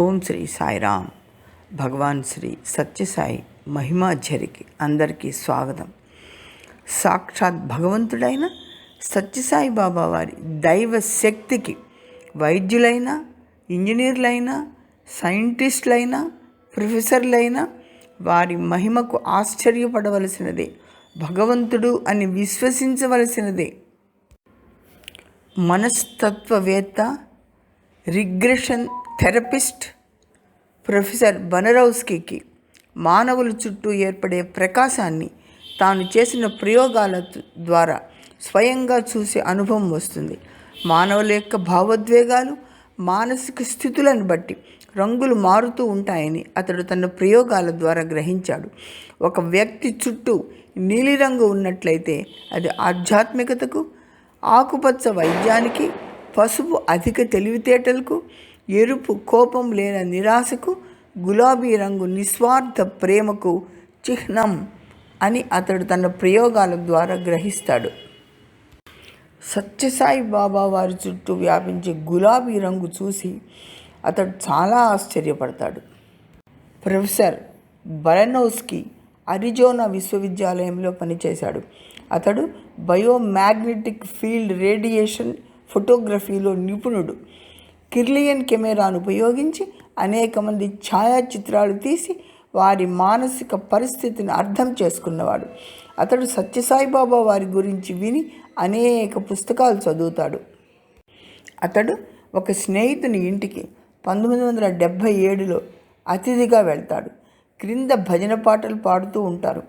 ఓం శ్రీ సాయిరామ్. భగవాన్ శ్రీ సత్యసాయి మహిమాధ్యరికి అందరికీ స్వాగతం. సాక్షాత్ భగవంతుడైన సత్యసాయి బాబా వారి దైవ శక్తికి వైద్యులైనా ఇంజనీర్లైనా సైంటిస్టులైనా ప్రొఫెసర్లైనా వారి మహిమకు ఆశ్చర్యపడవలసినదే భగవంతుడు అని విశ్వసించవలసినదే. మనస్తత్వవేత్త రిగ్రెషన్ థెరపిస్ట్ ప్రొఫెసర్ బనరౌస్కీకి మానవుల చుట్టూ ఏర్పడే ప్రకాశాన్ని తాను చేసిన ప్రయోగాల ద్వారా స్వయంగా చూసే అనుభవం వస్తుంది. మానవుల యొక్క భావోద్వేగాలు మానసిక స్థితులను బట్టి రంగులు మారుతూ ఉంటాయని అతడు తన ప్రయోగాల ద్వారా గ్రహించాడు. ఒక వ్యక్తి చుట్టూ నీలిరంగు ఉన్నట్లయితే అది ఆధ్యాత్మికతకు ఆకుపచ్చ వైద్యానికి పసుపు అధిక తెలివితేటలకు ఎరుపు కోపం లేని నిరాశకు గులాబీ రంగు నిస్వార్థ ప్రేమకు చిహ్నం అని అతడు తన ప్రయోగాల ద్వారా గ్రహిస్తాడు. సత్యసాయి బాబా వారి చుట్టూ వ్యాపించే గులాబీ రంగు చూసి అతడు చాలా ఆశ్చర్యపడతాడు. ప్రొఫెసర్ బరనోస్కి అరిజోనా విశ్వవిద్యాలయంలో పనిచేశాడు. అతడు బయోమాగ్నెటిక్ ఫీల్డ్ రేడియేషన్ ఫోటోగ్రఫీలో నిపుణుడు. కిర్లియన్ కెమెరాను ఉపయోగించి అనేక మంది ఛాయాచిత్రాలు తీసి వారి మానసిక పరిస్థితిని అర్థం చేసుకున్నవాడు. అతడు సత్యసాయిబాబా వారి గురించి విని అనేక పుస్తకాలు చదువుతాడు. అతడు ఒక స్నేహితుని ఇంటికి పంతొమ్మిది వందల డెబ్భై ఏడులో అతిథిగా వెళ్తాడు. క్రింద భజన పాటలు పాడుతూ ఉంటారు.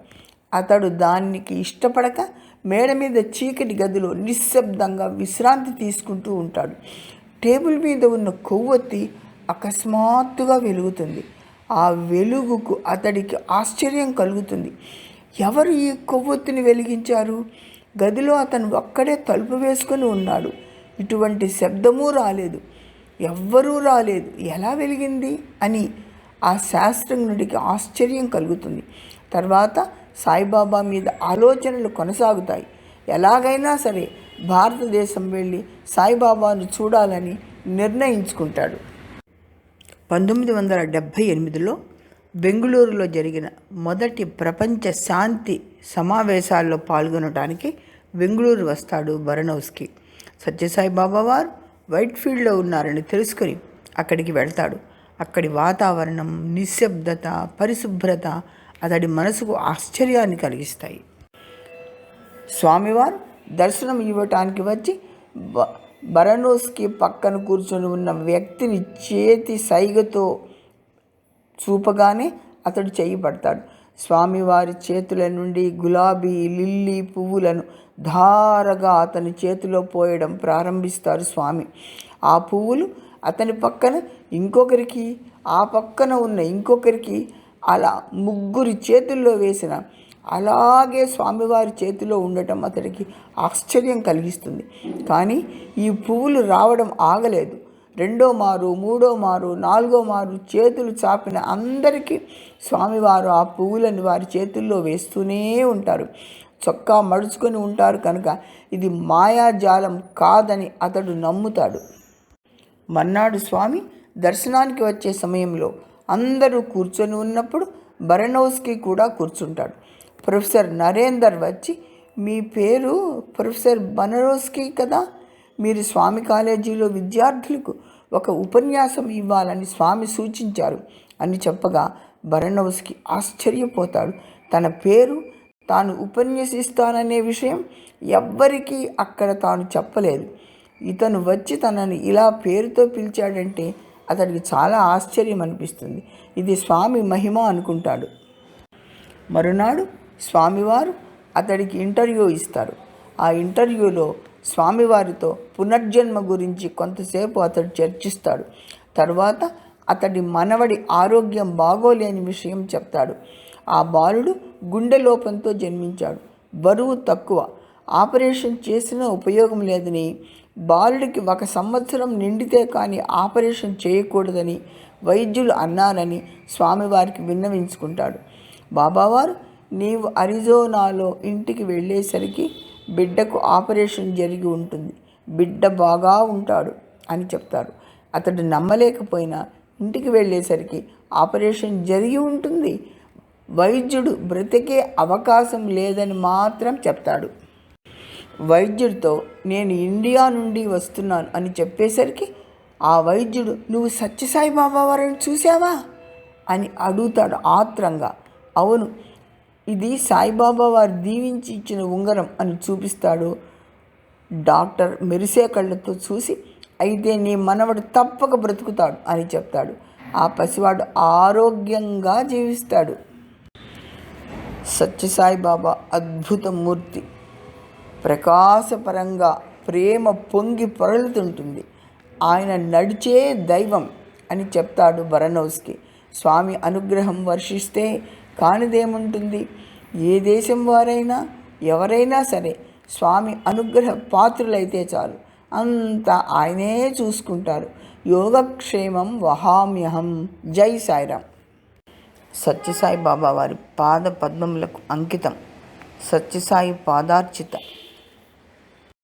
అతడు దానికి ఇష్టపడక మేడ మీద చీకటి గదిలో నిశ్శబ్దంగా విశ్రాంతి తీసుకుంటూ ఉంటాడు. టేబుల్ మీద ఉన్న కొవ్వొత్తి అకస్మాత్తుగా వెలుగుతుంది. ఆ వెలుగుకు అతడికి ఆశ్చర్యం కలుగుతుంది. ఎవరు ఈ కొవ్వొత్తిని వెలిగించారు? గదిలో అతను ఒక్కడే తలుపు వేసుకొని ఉన్నాడు. ఇటువంటి శబ్దమూ రాలేదు. ఎవ్వరూ రాలేదు. ఎలా వెలిగింది? అని ఆ శాస్త్రజ్ఞుడికి ఆశ్చర్యం కలుగుతుంది. తర్వాత సాయిబాబా మీద ఆలోచనలు కొనసాగుతాయి. ఎలాగైనా సరే భారతదేశం వెళ్ళి సాయిబాబాను చూడాలని నిర్ణయించుకుంటాడు. పంతొమ్మిది వందల డెబ్భై ఎనిమిదిలో బెంగళూరులో జరిగిన మొదటి ప్రపంచ శాంతి సమావేశాల్లో పాల్గొనడానికి బెంగళూరు వస్తాడు బరణౌస్కి సత్యసాయి బాబా వారు వైట్ ఫీల్డ్లో ఉన్నారని తెలుసుకొని అక్కడికి వెళ్తాడు. అక్కడి వాతావరణం నిశ్శబ్దత పరిశుభ్రత అతడి మనసుకు ఆశ్చర్యాన్ని కలిగిస్తాయి. స్వామివారు దర్శనం ఇవ్వటానికి వచ్చి బ బరనోస్కి పక్కన కూర్చొని ఉన్న వ్యక్తిని చేతి సైగతో చూపగానే అతడు చేయి పడతాడు. స్వామివారి చేతుల నుండి గులాబీ లిల్లీ పువ్వులను ధారగా అతని చేతిలో పోయడం ప్రారంభిస్తారు స్వామి. ఆ పువ్వులు అతని పక్కన ఇంకొకరికి ఆ పక్కన ఉన్న ఇంకొకరికి అలా ముగ్గురి చేతుల్లో వేసిన అలాగే స్వామివారి చేతిలో ఉండటం అతడికి ఆశ్చర్యం కలిగిస్తుంది. కానీ ఈ పువ్వులు రావడం ఆగలేదు. రెండో మారు మూడో మారు నాలుగో మారు చేతులు చాపిన అందరికీ స్వామివారు ఆ పువ్వులను వారి చేతుల్లో వేస్తూనే ఉంటారు. చొక్కా మడుచుకొని ఉంటారు కనుక ఇది మాయాజాలం కాదని అతడు నమ్ముతాడు. మన్నాడు స్వామి దర్శనానికి వచ్చే సమయంలో అందరూ కూర్చొని ఉన్నప్పుడు బరణౌస్కి కూడా కూర్చుంటాడు. ప్రొఫెసర్ నరేందర్ వచ్చి మీ పేరు ప్రొఫెసర్ బనరోస్కి కదా? మీరు స్వామి కాలేజీలో విద్యార్థులకు ఒక ఉపన్యాసం ఇవ్వాలని స్వామి సూచించారు అని చెప్పగా బరణౌస్కి ఆశ్చర్యపోతాడు. తన పేరు తాను ఉపన్యసిస్తాననే విషయం ఎవ్వరికీ అక్కడ తాను చెప్పలేదు. ఇతను వచ్చి తనని ఇలా పేరుతో పిలిచాడంటే అతడికి చాలా ఆశ్చర్యం అనిపిస్తుంది ఇది స్వామి మహిమ అనుకుంటాడు. మరునాడు స్వామివారు అతడికి ఇంటర్వ్యూ ఇస్తారు. ఆ ఇంటర్వ్యూలో స్వామివారితో పునర్జన్మ గురించి కొంతసేపు అతడు చర్చిస్తాడు. తర్వాత అతడి మనవడి ఆరోగ్యం బాగోలేని విషయం చెప్తాడు. ఆ బాలుడు గుండె లోపంతో జన్మించాడు. బరువు తక్కువ. ఆపరేషన్ చేసినా ఉపయోగం లేదని బాలుడికి ఒక సంవత్సరం నిండితే కానీ ఆపరేషన్ చేయకూడదని వైద్యులు అన్నారని స్వామివారికి విన్నవించుకుంటాడు. బాబావారు నీవు అరిజోనాలో ఇంటికి వెళ్ళేసరికి బిడ్డకు ఆపరేషన్ జరిగి ఉంటుంది. బిడ్డ బాగా ఉంటాడు అని చెప్తారు. అతడు నమ్మలేకపోయినా ఇంటికి వెళ్ళేసరికి ఆపరేషన్ జరిగి ఉంటుంది. వైద్యుడు బ్రతికే అవకాశం లేదని మాత్రం చెప్తాడు. వైద్యుడితో నేను ఇండియా నుండి వస్తున్నాను అని చెప్పేసరికి ఆ వైద్యుడు నువ్వు సత్యసాయి బాబా వారిని చూసావా? అని అడుగుతాడు ఆత్రంగా. అవును ఇది సాయిబాబా వారు దీవించి ఇచ్చిన ఉంగరం అని చూపిస్తాడు డాక్టర్ మెరిసే కళ్ళతో చూసి అయితే నీ మనవడు తప్పక బ్రతుకుతాడు అని చెప్తాడు. ఆ పసివాడు ఆరోగ్యంగా జీవిస్తాడు. సత్యసాయిబాబా అద్భుత మూర్తి. ప్రకాశపరంగా ప్రేమ పొంగి పొరలుతుంటుంది. ఆయన నడిచే దైవం అని చెప్తాడు బరనౌస్కి స్వామి అనుగ్రహం వర్షిస్తే కానిదేముంటుంది? ఏ దేశం వారైనా ఎవరైనా సరే స్వామి అనుగ్రహ పాత్రులైతే చాలు. అంతా ఆయనే చూసుకుంటారు. యోగక్షేమం వహామ్యహం. జై సాయిరామ్. సత్యసాయి బాబా వారి పాద పద్మములకు అంకితం. సత్యసాయి పాదార్చిత.